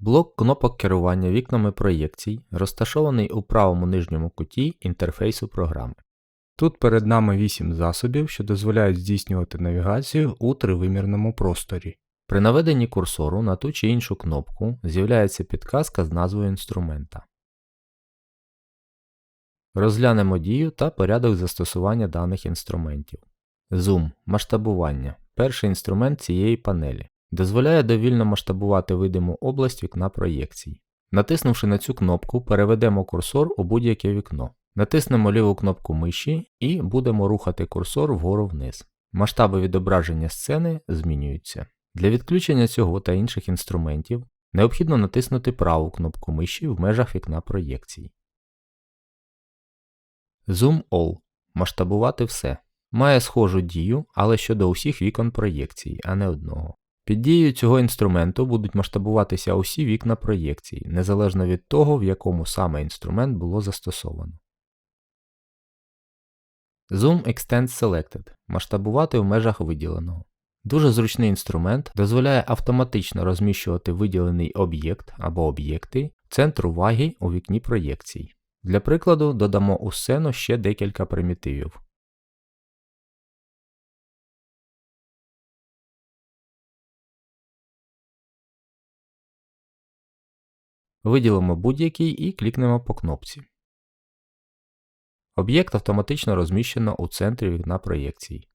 Блок кнопок керування вікнами проєкцій розташований у правому нижньому куті інтерфейсу програми. Тут перед нами 8 засобів, що дозволяють здійснювати навігацію у тривимірному просторі. При наведенні курсору на ту чи іншу кнопку з'являється підказка з назвою інструмента. Розглянемо дію та порядок застосування даних інструментів. Зум масштабування перший інструмент цієї панелі. Дозволяє довільно масштабувати видиму область вікна проєкцій. Натиснувши на цю кнопку, переведемо курсор у будь-яке вікно. Натиснемо ліву кнопку миші і будемо рухати курсор вгору вниз. Масштаби відображення сцени змінюються. Для відключення цього та інших інструментів необхідно натиснути праву кнопку миші в межах вікна проєкцій. Zoom All масштабувати все. Має схожу дію, але щодо усіх вікон проєкцій, а не одного. Під дією цього інструменту будуть масштабуватися усі вікна проєкцій, незалежно від того, в якому саме інструмент було застосовано. Zoom Extend Selected масштабувати в межах виділеного. Дуже зручний інструмент дозволяє автоматично розміщувати виділений об'єкт або об'єкти в центр уваги у вікні проєкцій. Для прикладу додамо у сцену ще декілька примітивів. Виділимо будь-який і клікнемо по кнопці. Об'єкт автоматично розміщено у центрі вікна проєкцій.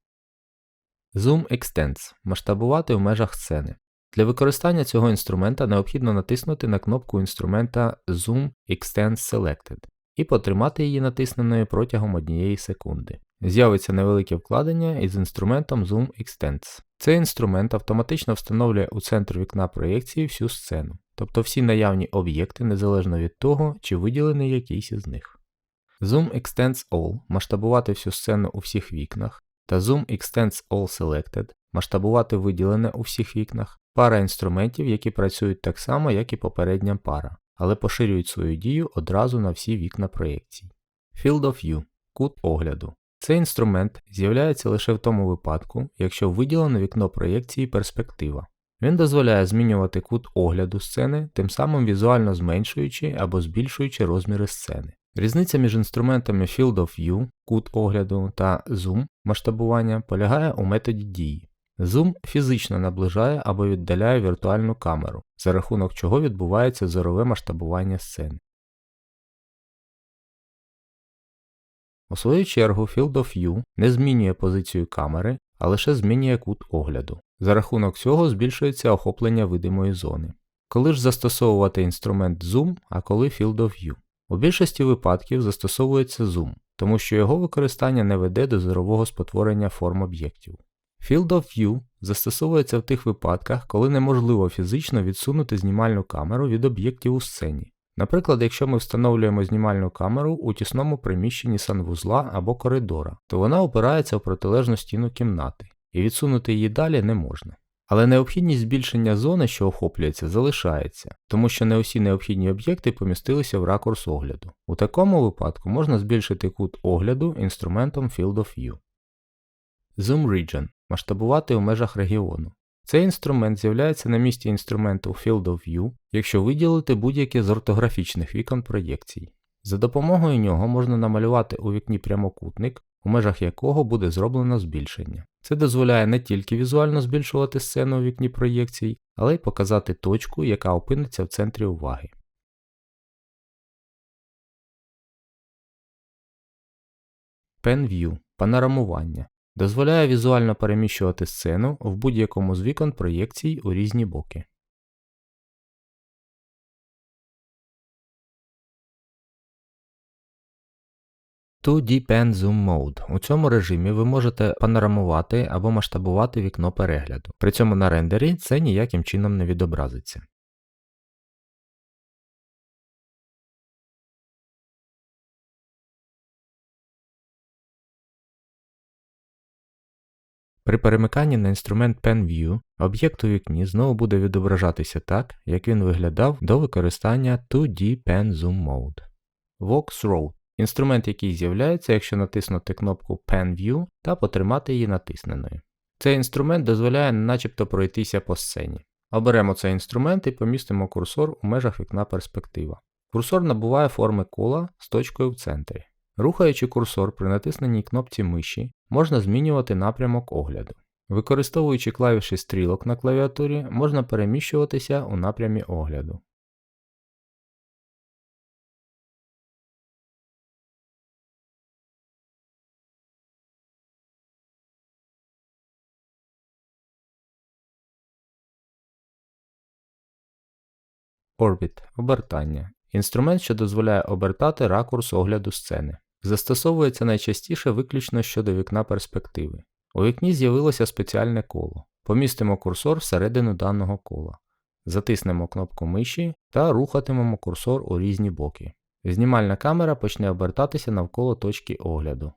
Zoom Extends масштабувати в межах сцени. Для використання цього інструмента необхідно натиснути на кнопку інструмента Zoom Extends Selected і потримати її натисненою протягом однієї секунди. З'явиться невелике вкладення із інструментом Zoom Extends. Цей інструмент автоматично встановлює у центр вікна проєкції всю сцену, тобто всі наявні об'єкти незалежно від того, чи виділений якийсь із них. Zoom Extends All масштабувати всю сцену у всіх вікнах, та Zoom Extends All Selected масштабувати виділене у всіх вікнах, пара інструментів, які працюють так само, як і попередня пара, але поширюють свою дію одразу на всі вікна проєкцій. Field of View кут огляду. Цей інструмент з'являється лише в тому випадку, якщо виділено вікно проєкції перспектива. Він дозволяє змінювати кут огляду сцени, тим самим візуально зменшуючи або збільшуючи розміри сцени. Різниця між інструментами Field of View, кут огляду та Zoom масштабування полягає у методі дії. Zoom фізично наближає або віддаляє віртуальну камеру, за рахунок чого відбувається зорове масштабування сцени. У свою чергу Field of View не змінює позицію камери, а лише змінює кут огляду. За рахунок цього збільшується охоплення видимої зони. Коли ж застосовувати інструмент Zoom, а коли Field of View? У більшості випадків застосовується Zoom, тому що його використання не веде до зорового спотворення форм об'єктів. Field of View застосовується в тих випадках, коли неможливо фізично відсунути знімальну камеру від об'єктів у сцені. Наприклад, якщо ми встановлюємо знімальну камеру у тісному приміщенні санвузла або коридора, то вона опирається в протилежну стіну кімнати, і відсунути її далі не можна. Але необхідність збільшення зони, що охоплюється, залишається, тому що не усі необхідні об'єкти помістилися в ракурс огляду. У такому випадку можна збільшити кут огляду інструментом Field of View. Zoom Region масштабувати у межах регіону. Цей інструмент з'являється на місці інструменту Field of View, якщо виділити будь-яке з ортографічних вікон проєкцій. За допомогою нього можна намалювати у вікні прямокутник, у межах якого буде зроблено збільшення. Це дозволяє не тільки візуально збільшувати сцену у вікні проєкцій, але й показати точку, яка опиниться в центрі уваги. Pen панорамування дозволяє візуально переміщувати сцену в будь-якому з вікон проєкцій у різні боки. To Pen Zoom Mode. У цьому режимі ви можете панорамувати або масштабувати вікно перегляду. При цьому на рендері це ніяким чином не відобразиться. При перемиканні на інструмент Pen View об'єкт у вікні знову буде відображатися так, як він виглядав до використання 2D Pen Zoom Mode. Vox Road інструмент, який з'являється, якщо натиснути кнопку Pen View та потримати її натисненою. Цей інструмент дозволяє начебто пройтися по сцені. Оберемо цей інструмент і помістимо курсор у межах вікна перспектива. Курсор набуває форми кола з точкою в центрі. Рухаючи курсор при натисненій кнопці миші, можна змінювати напрямок огляду. Використовуючи клавіші стрілок на клавіатурі, можна переміщуватися у напрямі огляду. Orbit – обертання. Інструмент, що дозволяє обертати ракурс огляду сцени. Застосовується найчастіше виключно щодо вікна перспективи. У вікні з'явилося спеціальне коло. Помістимо курсор всередину даного кола. Затиснемо кнопку миші та рухатимемо курсор у різні боки. Знімальна камера почне обертатися навколо точки огляду.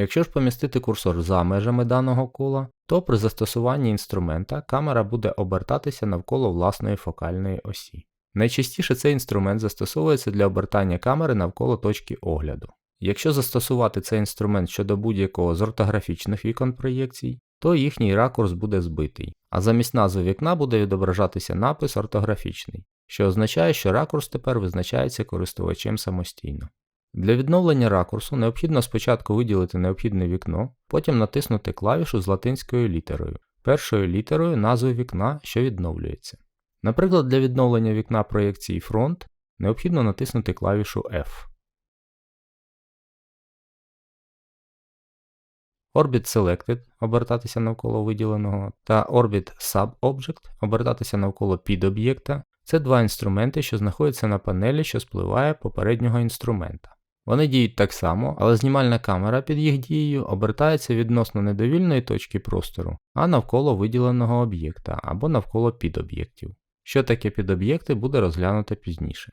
Якщо ж помістити курсор за межами даного кола, то при застосуванні інструмента камера буде обертатися навколо власної фокальної осі. Найчастіше цей інструмент застосовується для обертання камери навколо точки огляду. Якщо застосувати цей інструмент щодо будь-якого з ортографічних вікон проєкцій, то їхній ракурс буде збитий, а замість назви вікна буде відображатися напис ортографічний, що означає, що ракурс тепер визначається користувачем самостійно. Для відновлення ракурсу необхідно спочатку виділити необхідне вікно, потім натиснути клавішу з латинською літерою, першою літерою назви вікна, що відновлюється. Наприклад, для відновлення вікна проєкції фронт необхідно натиснути клавішу F. Orbit Selected обертатися навколо виділеного та Orbit Subobject обертатися навколо підоб'єкта це два інструменти, що знаходяться на панелі, що спливає попереднього інструмента. Вони діють так само, але знімальна камера під їх дією обертається відносно недовільної точки простору, а навколо виділеного об'єкта або навколо підоб'єктів. Що таке підоб'єкти буде розглянуто пізніше.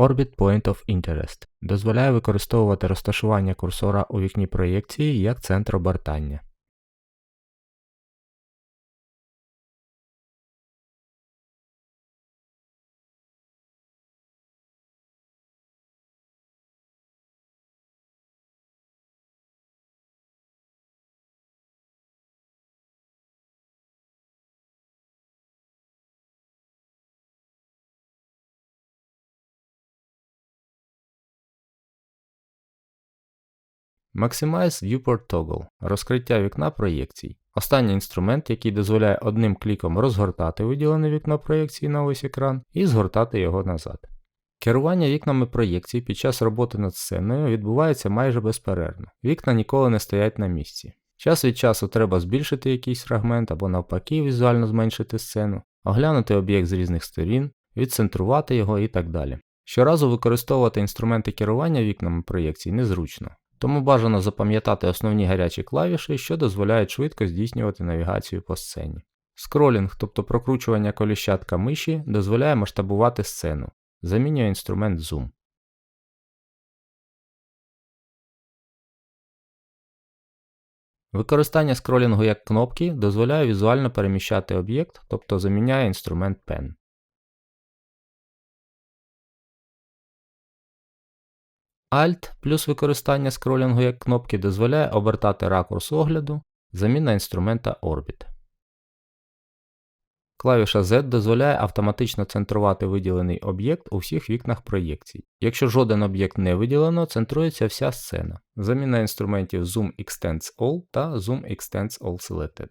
Orbit Point of Interest дозволяє використовувати розташування курсора у вікні проєкції як центр обертання. Maximize Viewport Toggle розкриття вікна проєкцій. Останній інструмент, який дозволяє одним кліком розгортати виділене вікно проєкції на ось екран і згортати його назад. Керування вікнами проєкцій під час роботи над сценою відбувається майже безперервно. Вікна ніколи не стоять на місці. Час від часу треба збільшити якийсь фрагмент або навпаки візуально зменшити сцену, оглянути об'єкт з різних сторін, відцентрувати його і так далі. Щоразу використовувати інструменти керування вікнами проєкцій незручно. Тому бажано запам'ятати основні гарячі клавіші, що дозволяють швидко здійснювати навігацію по сцені. Скролінг, тобто прокручування коліщатка миші, дозволяє масштабувати сцену. Замінює інструмент Zoom. Використання скролінгу як кнопки дозволяє візуально переміщати об'єкт, тобто заміняє інструмент Pen. Alt плюс використання скролінгу як кнопки дозволяє обертати ракурс огляду, заміна інструмента Orbit. Клавіша Z дозволяє автоматично центрувати виділений об'єкт у всіх вікнах проєкцій. Якщо жоден об'єкт не виділено, центрується вся сцена. Заміна інструментів Zoom Extends All та Zoom Extends All Selected.